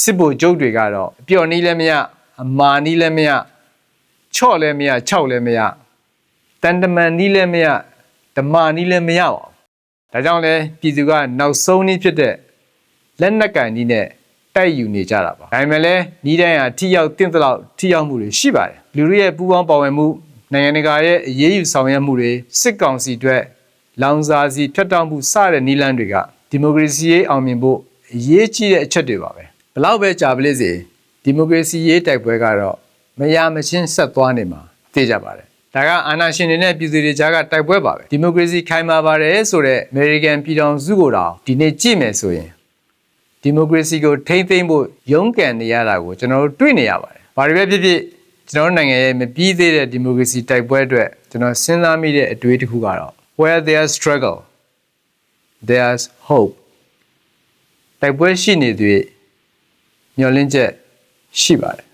စစ်ဘိုလ်ကျုပ်တွေကတော့အပျော်နီးလည်းမရအမာနီးလည်းမရချော့လည်းမရခြောက်လည်းမရတန်တမန်နီးလည်းမရဓမ္မနီးလည်းမရပါဘူးဒါကြောင့်လဲပြည်သူကနောက်ဆုံးနည်းဖြစ်တဲ့လက်နက်ကင်နီးနဲ့တိုက်ယူနေကြတာပါဒါပေမဲ့လည်းနီးတိုင်းဟာထိရောက်တင့်တဲ့လောက်ထိရောက်မှုတွေရှိပါတယ်လူတွေရဲ့ပူးပေါင်းပါဝင်မှုနိုင်ငံတကာရဲ့အရေးယူဆောင်ရွက်မှုတွေစစ်ကောင်စီအတွက်လောင်စာစီဖြတ်တောက်မှုစတဲ့နီးလန်းတွေကဒီမိုကရေစီရေးအောင်မြင်ဖို့အရေးကြီးတဲ့အချက်တွေပါပဲဘ လောက်ပဲကြာပလိစေဒီမိုကရေစီရေးတိုက်ပွဲကတော့မရမချင်းဆက်သွားနေမှာသိကြပါတယ်ဒါကအာဏာရှင်တွေနဲ့ပြည်သူတွေကြားကတိုက်ပွဲပါပဲဒီမိုကရေစီခိုင်မာပါတယ်ဆိုတော့ American ပြည်ထောင်စုကိုတောင်ဒီနေ့ကြည့်မယ်ဆိုရင်ဒီမိုကရေစီကိုထိမ့်သိမ်းဖို့ရုန်းကန်နေရတာကိုကျွန်တော်တို့တွေ့နေရပါတယ်။ဘာတွေပဲဖြစ်ဖြစ်ကျွန်တော်တို့နိုင်ငံရဲ့မပြီးသေးတဲ့ဒီမိုကရေစီတိုက်ပွဲအတွက်ကျွန်တော်စဉ်းစားမိတဲ့အတွေးတစ်ခုကတော့ where there's struggle there's hope တိုက်ပွဲရှိနေသေး မျှော်လင့်ချက်ရှိပါတယ်